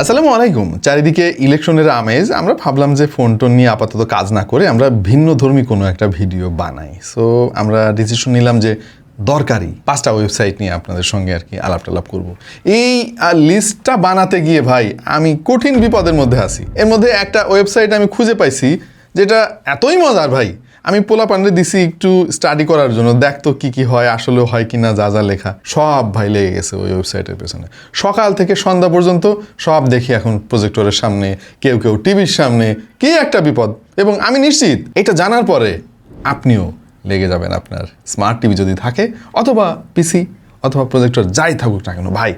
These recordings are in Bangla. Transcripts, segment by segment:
আসসালামু আলাইকুম। চারিদিকে ইলেকশনের আমেজ, আমরা ভাবলাম যে ফোন টোন নিয়ে আপাতত কাজ না করে আমরা ভিন্ন ধর্মী কোনো একটা ভিডিও বানাই। সো আমরা ডিসিশন নিলাম যে দরকারি পাঁচটা ওয়েবসাইট নিয়ে আপনাদের সঙ্গে আর কি আলাপ টালাপ করব। এই লিস্টটা বানাতে গিয়ে ভাই, আমি কঠিন বিপদের মধ্যে আছি। এর মধ্যে একটা ওয়েবসাইট আমি খুঁজে পাইছি, যেটা এতই মজার ভাই আমি পোলা পান্ডে দিছি একটু স্টাডি করার জন্য। দেখতো কি কি হয় আসলে হয় কি না যা যা লেখা। সব ভাই লেগে গেছে ওই ওয়েবসাইটের পেছনে। সকাল থেকে সন্ধ্যা পর্যন্ত সব দেখি এখন প্রজেক্টরের সামনে, কেউ কেউ টিভির সামনে, কি একটা বিপদ। এবং আমি নিশ্চিত, এটা জানার পরে আপনিও লেগে যাবেন আপনার স্মার্ট টিভি যদি থাকে, অথবা পিসি অথবা প্রজেক্টর যাই থাকুক না কেন, ভাই,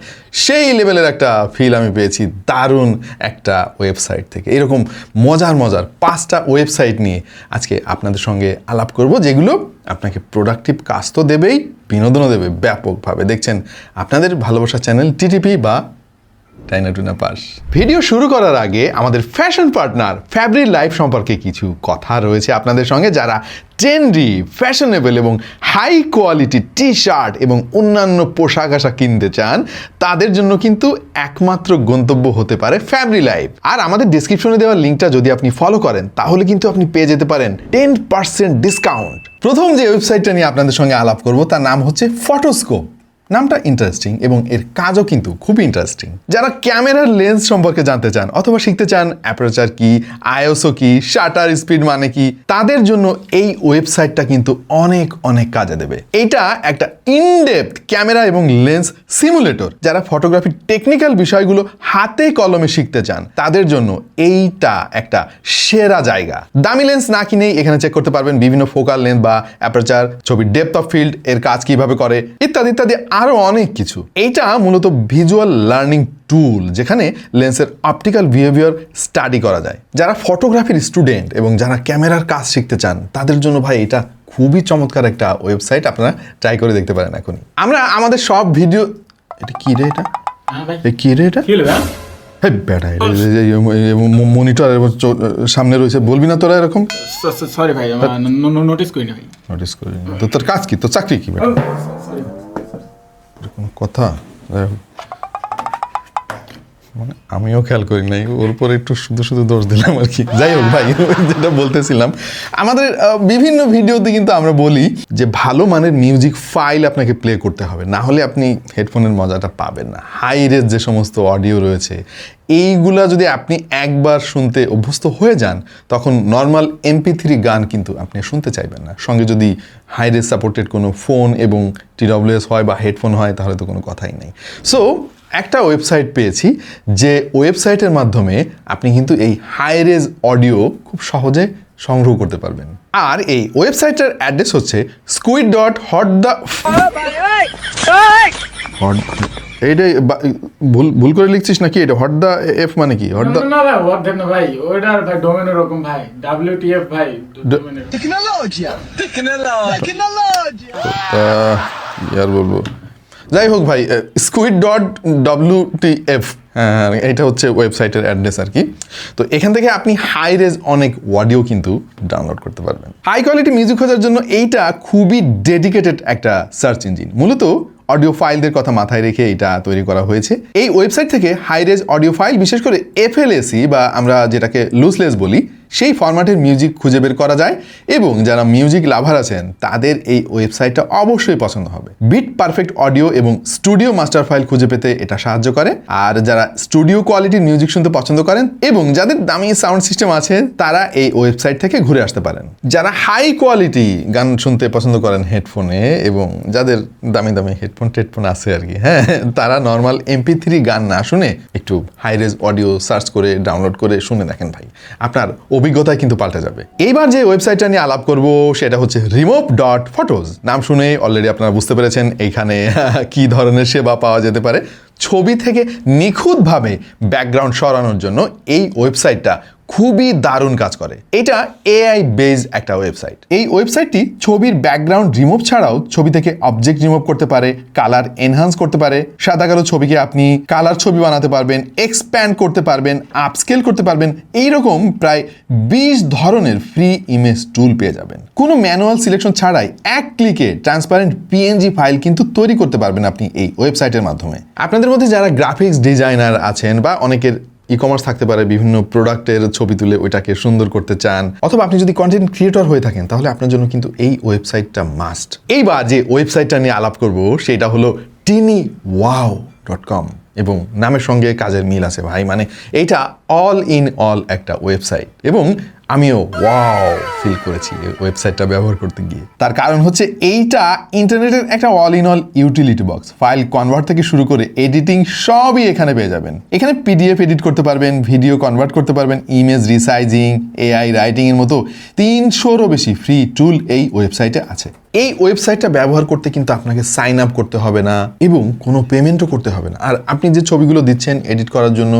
সেই লেভেলের একটা ফিল আমি পেয়েছি দারুণ একটা ওয়েবসাইট থেকে। এরকম মজার মজার পাঁচটা ওয়েবসাইট নিয়ে আজকে আপনাদের সঙ্গে আলাপ করব, যেগুলো আপনাকে প্রোডাক্টিভ কাজ তো দেবেই, বিনোদনও দেবে ব্যাপকভাবে। দেখছেন, আপনাদের ভালোবাসা চ্যানেল টিটিপি বা টাইনা টুনা পাস? ভিডিও শুরু করার আগে আমাদের ফ্যাশন পার্টনার ফ্যাব্রিক লাইফ সম্পর্কে কিছু কথা রয়েছে আপনাদের সঙ্গে, যারা ট্রেন্ডি ফ্যাশনেবল এবং হাই কোয়ালিটি টি শার্ট এবং অন্যান্য পোশাক আশাক কিনতে চান, তাদের জন্য কিন্তু একমাত্র গন্তব্য হতে পারে ফ্যাব্রি লাইফ আর আমাদের ডিসক্রিপশনে দেওয়া লিঙ্কটা যদি আপনি ফলো করেন, তাহলে কিন্তু আপনি পেয়ে যেতে পারেন টেন পার্সেন্ট ডিসকাউন্ট প্রথম যে ওয়েবসাইটটা নিয়ে আপনাদের সঙ্গে আলাপ করব, তার নাম হচ্ছে ফটোস্কোপ নামটা ইন্টারেস্টিং এবং এর কাজও কিন্তু খুবই ইন্টারেস্টিং যারা ক্যামেরার লেন্স সম্পর্কে জানতে চান অথবা শিখতে চান অ্যাপারচার কি আইএসও কি শাটার স্পিড মানে কি, তাদের জন্য এই ওয়েবসাইটটা কিন্তু অনেক অনেক কাজে দেবে। এটা একটা ইনডেপথ ক্যামেরা এবং লেন্স সিমুলেটর যারা ফটোগ্রাফির টেকনিক্যাল বিষয়গুলো হাতে কলমে শিখতে চান, তাদের জন্য এইটা একটা সেরা জায়গা। দামি লেন্স না কিনেই এখানে চেক করতে পারবেন বিভিন্ন ফোকাল লেন্স বা অ্যাপারচার ছবির ডেপথ অফ ফিল্ড এর কাজ কীভাবে করে, ইত্যাদি ইত্যাদি। আরও অনেক কিছু। এইটা মূলত ভিজুয়াল লার্নিং টুল যেখানে লেন্সের অপটিক্যাল বিহেভিয়ার স্টাডি করা যায়। যারা ফটোগ্রাফির স্টুডেন্ট এবং যারা ক্যামেরার কাজ শিখতে চান তাদের জন্য ভাই এটা খুবই চমৎকার একটা ওয়েবসাইট আপনারা ট্রাই করে দেখতে পারেন এখনই। আমরা আমাদের সব ভিডিও এটা কি রে এটা? হ্যাঁ কি রে এটা? হ্যাঁ? সামনে রয়েছে বলবি না তোরা এরকম? সরি ভাই নোটিস করি না নোটিস করি তো তোর কাজ কি? তোর চাকরি কি কোনো কথা। মানে আমিও খেয়াল করি নাই ওর উপর একটু শুধু শুধু দোষ দিলাম আর কি। যাই হোক ভাই যেটা বলতেছিলাম আমাদের বিভিন্ন ভিডিওতে কিন্তু আমরা বলি যে ভালো মানের মিউজিক ফাইল আপনাকে প্লে করতে হবে। না হলে আপনি হেডফোনের মজাটা পাবেন না। হাই রেজ যে সমস্ত অডিও রয়েছে এইগুলা যদি আপনি একবার শুনতে অভ্যস্ত হয়ে যান তখন নর্মাল এমপি থ্রি গান কিন্তু আপনি শুনতে চাইবেন না। সঙ্গে যদি হাই রেজ সাপোর্টেড কোনো ফোন এবং টিডব্লিউএস হয় বা হেডফোন হয় তাহলে তো কোনো কথাই নেই। সো একটা ওয়েবসাইট পেয়েছি যে ওয়েবসাইটের মাধ্যমে আপনি কিন্তু এই হাই রেজ অডিও খুব সহজে সংগ্রহ করতে পারবেন আর এই ওয়েবসাইটের অ্যাড্রেস হচ্ছে squid dot hot the hot এইটাই ভুল ভুল করে লিখছিস নাকি এটা হট দ্য এফ মানে কি হট দ্য না দেন না ভাই ওইটার ভাই ডোমেন ওরকম ভাই Tecnologia! Tecnologia! Tecnologia! ইয়ার বলব যাই হোক ভাই squid dot W T F এটা হচ্ছে ওয়েবসাইটের অ্যাড্রেস আর কি। তো এখান থেকে আপনি হাই রেজ অনেক অডিও কিন্তু ডাউনলোড করতে পারবেন। হাই কোয়ালিটি মিউজিক খোঁজার জন্য এইটা খুবই ডেডিকেটেড একটা সার্চ ইঞ্জিন মূলত অডিও ফাইলদের কথা মাথায় রেখে এটা তৈরি করা হয়েছে। এই ওয়েবসাইট থেকে হাই রেজ অডিও ফাইল বিশেষ করে এফএলএসি বা আমরা যেটাকে লুসলেস বলি সেই ফরম্যাটের মিউজিক খুঁজে বের করা যায় এবং যারা মিউজিক লাভার আছেন, তাদের এই ওয়েবসাইটটা অবশ্যই পছন্দ হবে। বিট পারফেক্ট অডিও এবং স্টুডিও মাস্টার ফাইল খুঁজে পেতে এটা সাহায্য করে। আর যারা স্টুডিও কোয়ালিটির মিউজিক শুনতে পছন্দ করেন এবং যাদের দামি সাউন্ড সিস্টেম আছে, তারা এই ওয়েবসাইট থেকে ঘুরে আসতে পারেন। যারা হাই কোয়ালিটি গান শুনতে পছন্দ করেন হেডফোনে এবং যাদের দামি দামি হেডফোন টেডফোন আছে আর কি হ্যাঁ তারা নর্মাল এমপি থ্রি গান না শুনে একটু হাই রেজ অডিও সার্চ করে ডাউনলোড করে শুনে দেখেন ভাই। আপনার অভিজ্ঞতায় কিন্তু পাল্টে যাবে। এইবার যে ওয়েবসাইটটা নিয়ে আলাপ করব, সেটা হচ্ছে রিমোভ ডট ফটোজ নাম শুনে অলরেডি আপনারা বুঝতে পেরেছেন এইখানে কি ধরনের সেবা পাওয়া যেতে পারে। ছবি থেকে নিখুঁতভাবে ব্যাকগ্রাউন্ড সরানোর জন্য এই ওয়েবসাইটটা খুবই দারুণ কাজ করে। এটা এআই বেজ একটা ওয়েবসাইট এই ওয়েবসাইটটি ছবির ব্যাকগ্রাউন্ড রিমুভ ছাড়াও ছবি থেকে অবজেক্ট রিমুভ করতে পারে কালার এনহান্স করতে পারে, সাদা কালো ছবিকে আপনি কালার ছবি বানাতে পারবেন এক্সপ্যান্ড করতে পারবেন আপস্কেল করতে পারবেন, এইরকম প্রায় বিশ ধরনের ফ্রি ইমেজ টুল পেয়ে যাবেন। কোনো ম্যানুয়াল সিলেকশন ছাড়াই এক ক্লিকে ট্রান্সপারেন্ট পিএনজি ফাইল কিন্তু তৈরি করতে পারবেন আপনি এই ওয়েবসাইটের মাধ্যমে। আপনাদের মধ্যে যারা গ্রাফিক্স ডিজাইনার আছেন বা অনেকের ই কমার্স থাকতে পারে, বিভিন্ন প্রোডাক্টের ছবি তুলে ওইটাকে সুন্দর করতে চান, অথবা আপনি যদি কন্টেন্ট ক্রিয়েটর হয়ে থাকেন, তাহলে আপনার জন্য কিন্তু এই ওয়েবসাইটটা মাস্ট এইবার যে ওয়েবসাইটটা নিয়ে আলাপ করব, সেটা হলো টিনি ওয়াও ডট কম এবং নামের সঙ্গে কাজের মিল আছে ভাই। মানে এইটা অল ইন অল একটা ওয়েবসাইট এবং আমিও ওয়াও ফিল করেছি ওয়েবসাইটটা ব্যবহার করতে গিয়ে। তার কারণ হচ্ছে এইটা ইন্টারনেটের একটা all in all utility box file convert থেকে শুরু করে এডিটিং সবই এখানে পেয়ে যাবেন। এখানে পিডিএফ এডিট করতে পারবেন ভিডিও কনভার্ট করতে পারবেন ইমেজ রিসাইজিং এআই রাইটিং এর মতো তিনশোরও বেশি ফ্রি টুল এই ওয়েবসাইটে আছে। এই ওয়েবসাইটটা ব্যবহার করতে কিন্তু আপনাকে সাইন আপ করতে হবে না এবং কোনো পেমেন্টও করতে হবে না। আর আপনি যে ছবিগুলো দিচ্ছেন এডিট করার জন্য,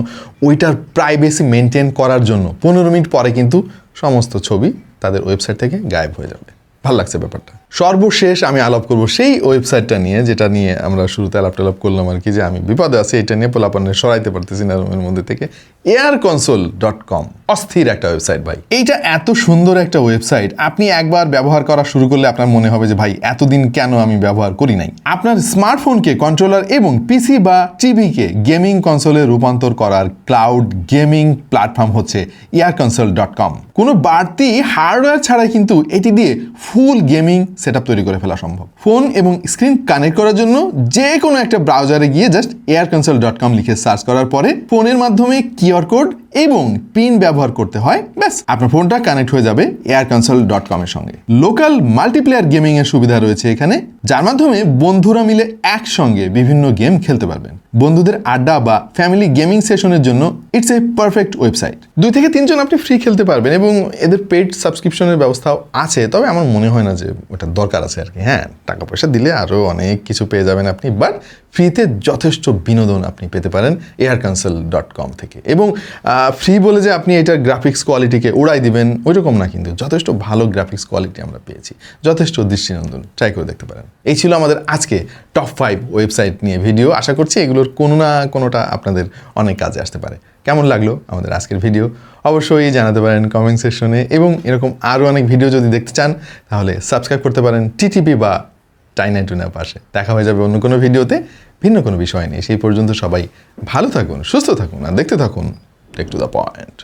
ওইটার প্রাইভেসি মেনটেন করার জন্য পনেরো মিনিট পরে কিন্তু সমস্ত ছবি তাদের ওয়েবসাইট থেকে গায়েব হয়ে যাবে। ভালো লাগছে ব্যাপারটা। সর্বশেষ আমি আলাপ করব সেই ওয়েবসাইটটা নিয়ে, যেটা নিয়ে আমরা শুরুতে আলাপ টালাপ করলাম আর কি, যে আমি বিপদে আছি, এটা নিয়ে পোলাপানে সরাইতে পারতেছি না রুমের মধ্যে থেকে। এয়ার কনসোল ডট কম অস্থির একটা ওয়েবসাইট ভাই। এইটা এত সুন্দর একটা ওয়েবসাইট, আপনি একবার ব্যবহার করা শুরু করলে আপনার মনে হবে যে ভাই, এতদিন কেন আমি ব্যবহার করি নাই? আপনার স্মার্টফোনকে কন্ট্রোলার এবং পিসি বা টিভিকে গেমিং কনসোলে রূপান্তর করার ক্লাউড গেমিং প্ল্যাটফর্ম হচ্ছে এয়ার কনসোল ডট কম কোনো বাড়তি হার্ডওয়্যার ছাড়াই কিন্তু এটি দিয়ে ফুল গেমিং সেট তৈরি করে ফেলা সম্ভব। ফোন এবং স্ক্রিন কানেক্ট করার জন্য যে কোনো একটা ব্রাউজারে গিয়ে just air console dot com লিখে সার্চ করার পরে ফোনের মাধ্যমে কিউআর কোড এবং পিন ব্যবহার করতে হয়, ব্যাস, আপনার ফোনটা কানেক্ট হয়ে যাবে এয়ার কনসোল ডট কমের সঙ্গে। লোকাল মাল্টিপ্লেয়ার গেমিং এর সুবিধা রয়েছে এখানে, যার মাধ্যমে বন্ধুরা মিলে একসঙ্গে বিভিন্ন গেম খেলতে পারবেন। বন্ধুদের আড্ডা বা ফ্যামিলি গেমিং সেশনের জন্য ইটস এ পারফেক্ট ওয়েবসাইট দুই থেকে তিনজন আপনি ফ্রি খেলতে পারবেন এবং এদের পেড সাবস্ক্রিপশনের ব্যবস্থাও আছে, তবে আমার মনে হয় না যে ওটা দরকার আছে আর কি। হ্যাঁ টাকা পয়সা দিলে আরও অনেক কিছু পেয়ে যাবেন আপনি বাট ফ্রিতে যথেষ্ট বিনোদন আপনি পেতে পারেন এয়ার কনসেল ডট কম থেকে। এবং ফ্রি বলে যে আপনি এটার গ্রাফিক্স কোয়ালিটিকে উড়াই দিবেন, ওইরকম না কিন্তু। যথেষ্ট ভালো গ্রাফিক্স কোয়ালিটি আমরা পেয়েছি। যথেষ্ট দৃষ্টিনন্দন। ট্রাই করে দেখতে পারেন। এই ছিল আমাদের আজকে টপ ফাইভ ওয়েবসাইট নিয়ে ভিডিও আশা করছি এগুলোর কোনো না কোনোটা আপনাদের অনেক কাজে আসতে পারে। কেমন লাগল আমাদের আজকের ভিডিও অবশ্যই জানাতে পারেন কমেন্ট সেকশনে এবং এরকম আরও অনেক ভিডিও যদি দেখতে চান, তাহলে সাবস্ক্রাইব করতে পারেন টিটিপি বা টাইনাই টুনার পাশে। দেখা হয়ে যাবে অন্য কোনো ভিডিওতে ভিন্ন কোনো বিষয় নিয়ে। সেই পর্যন্ত সবাই ভালো থাকুন, সুস্থ থাকুন, আর দেখতে থাকুন টেক টু দ্য পয়েন্ট